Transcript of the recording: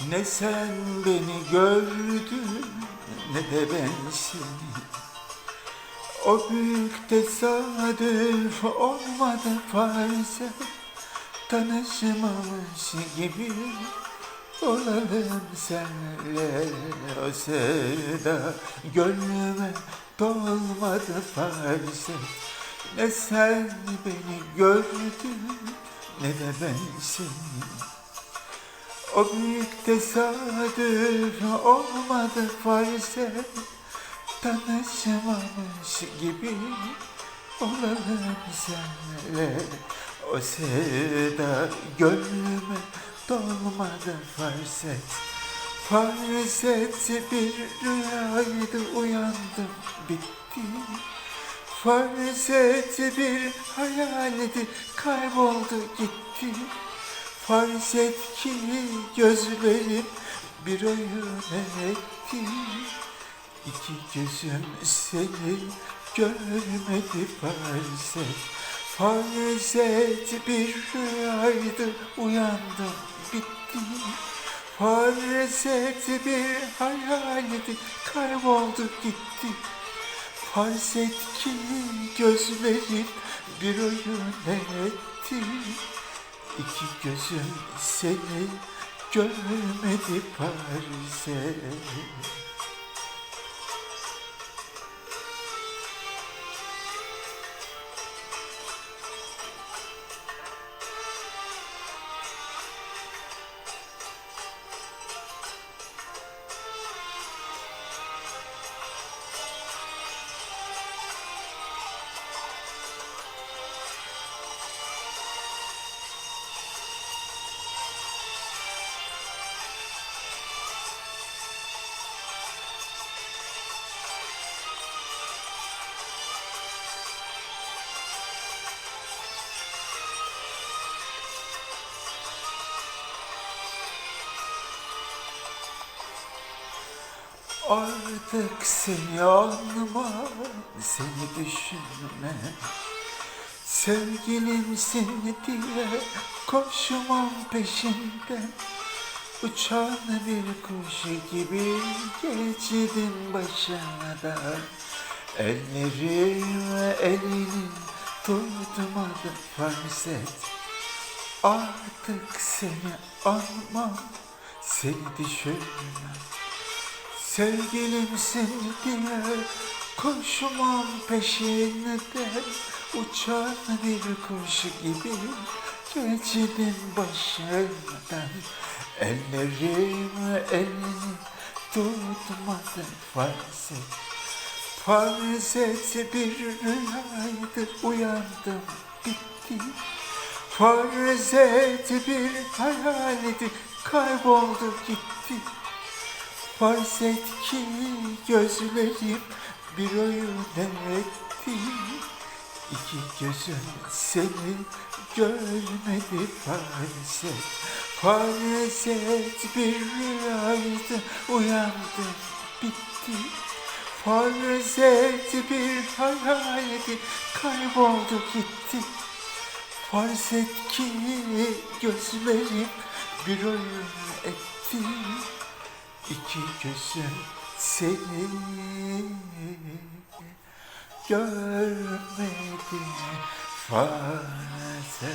Ne sen beni gördün ne de ben seni. O büyük tesadüf olmadı farse Tanışmamış gibi olalım senle O sevda. Gönlüme dolmadı farse Ne sen beni gördün ne de ben seni o büyük tesadüf olmadı farz et Tanışmamış gibi olalım senle. O sevda gönlüme dolmadı farz et Farz et bir rüyaydı uyandım bitti. Farz et bir hayaldi kayboldu gitti Farz et ki gözlerim bir oyun etti. İki gözüm seni görmedi farz et. Farz et bir rüyaydı uyandım bitti. Farz et bir hayaldi kayboldu gitti. Farz et ki gözlerim bir oyun etti İki gözüm seni görmedi Paris'e. Artık seni anma, seni düşünme. Sevgilimsin diye koşmam peşinden. Uçan bir kuş gibi geçtin başımdan. Ellerim elini tutmadı farz et. Artık seni anmam, seni düşünmem. Sevgilimsin diye koşmam peşinden Uçan bir kuş gibi geçtim başından. Ellerim elini tutmadı farz et Farz et bir rüyaydı uyandım bitti. Farz et bir hayaldi kayboldu gitti Farz et ki gözlerim bir oyun etti İki gözüm seni görmedi. Farz et Farz et bir rüyaydı uyandım bitti. Farz et bir hayaldi kayboldu gitti. Farz et ki gözlerim bir oyun etti İki gözüm seni görmedi fazla